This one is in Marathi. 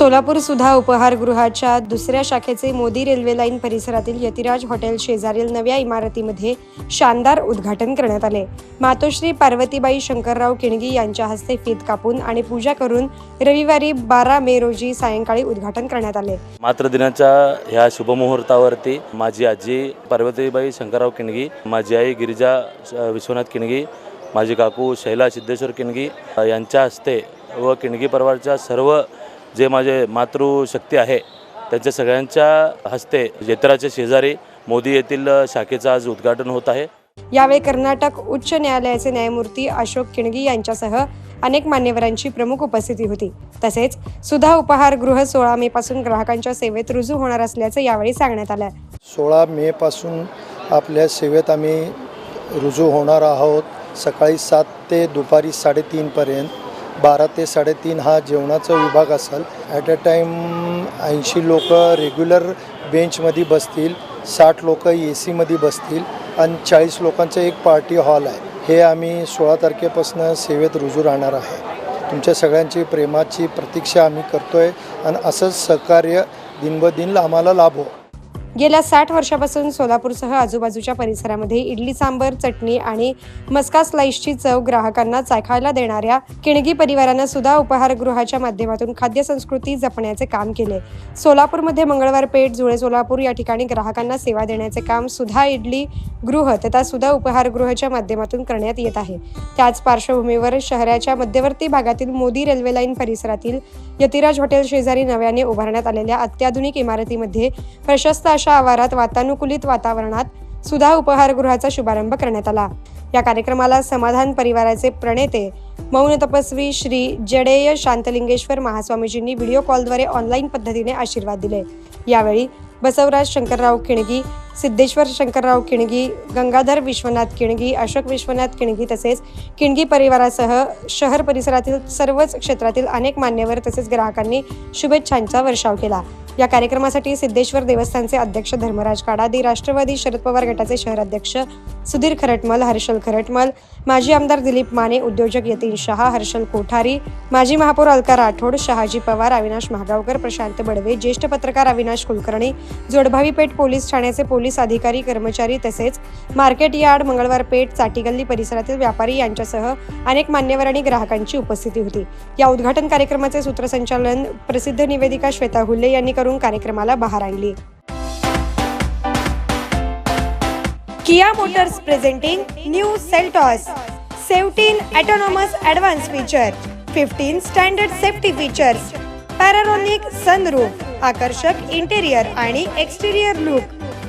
सोलापूर सुधा उपहारगृहाच्या दुसऱ्या शाखेचे मोदी रेल्वे लाईन परिसरातील यतिराज हॉटेल शेजारील नव्या इमारतीमध्ये शानदार उद्घाटन करण्यात आले. मातोश्री पार्वतीबाई शंकरराव किणगी यांच्या हस्ते फीत कापून आणि पूजा करून रविवारी बारा मे रोजी सायंकाळी उद्घाटन करण्यात आले. मातृ दिनाच्या ह्या शुभमुहूर्तावरती माझी आजी पार्वतीबाई शंकरराव किणगी माझी आई गिरिजा विश्वनाथ किणगी माझी काकू शैला सिद्धेश्वर किणगी यांच्या हस्ते व किणगी परिवारच्या सर्व जे माझे मातृशक्ती आहे त्यांच्या सगळ्यांच्या हस्ते येतराच्या शेजारी मोदी येथील शाखेचं आज उद्घाटन होत आहे. यावेळी कर्नाटक उच्च न्यायालयाचे न्यायमूर्ती अशोक किणगी यांच्यासह अनेक मान्यवरांची प्रमुख उपस्थिती होती. तसेच सुधा उपहारगृह सोळा मे पासून ग्राहकांच्या सेवेत रुजू होणार असल्याचं यावेळी सांगण्यात आलं. सोळा मेपासून आपल्या सेवेत आम्ही रुजू होणार आहोत. सकाळी सात ते दुपारी साडेतीनपर्यंत बारा ते साडेतीन हा जेवणाचा विभाग असेल. ॲट अ टाईम ऐंशी लोक रेग्युलर बेंचमध्ये बसतील साठ लोक ए सीमध्ये बसतील आणि चाळीस लोकांचं एक पार्टी हॉल आहे. हे आम्ही सोळा तारखेपासून सेवेत रुजू राहणार आहे. तुमच्या सगळ्यांची प्रेमाची प्रतीक्षा आम्ही करतो आहे आणि असंच सहकार्य दिनबदिन आम्हाला लाभो. गेल्या साठ वर्षापासून सोलापूरसह आजूबाजूच्या परिसरामध्ये इडली सांबर चटणी आणि मस्का स्लाइसची चव ग्राहकांना चाखायला देणाऱ्या किणगी परिवारानं सुद्धा उपहारगृहाच्या माध्यमातून खाद्य संस्कृती जपण्याचे काम केले. सोलापूरमध्ये मंगळवार पेठ जुळे सोलापूर या ठिकाणी ग्राहकांना सेवा देण्याचे काम सुधा इडली गृह तथा सुधा उपहारगृहाच्या माध्यमातून करण्यात येत आहे. त्याच पार्श्वभूमीवर शहराच्या मध्यवर्ती भागातील मोदी रेल्वे लाईन परिसरातील यतिराज हॉटेल शेजारी नव्याने उभारण्यात आलेल्या अत्याधुनिक इमारतीमध्ये प्रशस्त अशा आवारात वातानुकूलित वातावरणात सुधा उपहारगृहाचा शुभारंभ करण्यात आला. या कार्यक्रमाला समाधान परिवाराचे प्रणेते मौन तपस्वी श्री जडेय शांतलिंगेश्वर महास्वामीजींनी व्हिडिओ कॉलद्वारे ऑनलाईन पद्धतीने आशीर्वाद दिले. यावेळी बसवराज शंकरराव खिणगी सिद्धेश्वर शंकरराव किणगी गंगाधर विश्वनाथ किणगी अशोक विश्वनाथ किणगी तसेच किणगी परिवारासह शहर परिसरातील सर्वच क्षेत्रातील अनेक मान्यवर तसेच ग्राहकांनी शुभेच्छांचा वर्षाव केला. या कार्यक्रमासाठी सिद्धेश्वर देवस्थानचे अध्यक्ष धर्मराज काडादी राष्ट्रवादी शरद पवार गटाचे शहर अध्यक्ष सुधीर खरटमल हर्षल खरटमल माजी आमदार दिलीप माने उद्योजक यतीन शहा हर्षल कोठारी माजी महापौर अलका राठोड शहाजी पवार अविनाश महागावकर प्रशांत बडवे ज्येष्ठ पत्रकार अविनाश कुलकर्णी जोडभावी पेठ पोलीस ठाण्याचे पोलीस अधिकारी कर्मचारी तसेच मार्केट यार्ड मंगळवार पेठ चाटीगल्ली परिसरातील व्यापारी यांच्यासह अनेक मान्यवर आणि ग्राहकांची उपस्थिती होती. या उद्घाटन कार्यक्रमाचे सूत्रसंचालन प्रसिद्ध निवेदिका श्वेता हुल्ले यांनी करून कार्यक्रमाला बहार आणली. Kia motors presenting new Seltos seventeen autonomous advance feature fifteen standard safety features panoramic sunroof आकर्षक इंटेरियर आणि एक्सटेरियर लुक.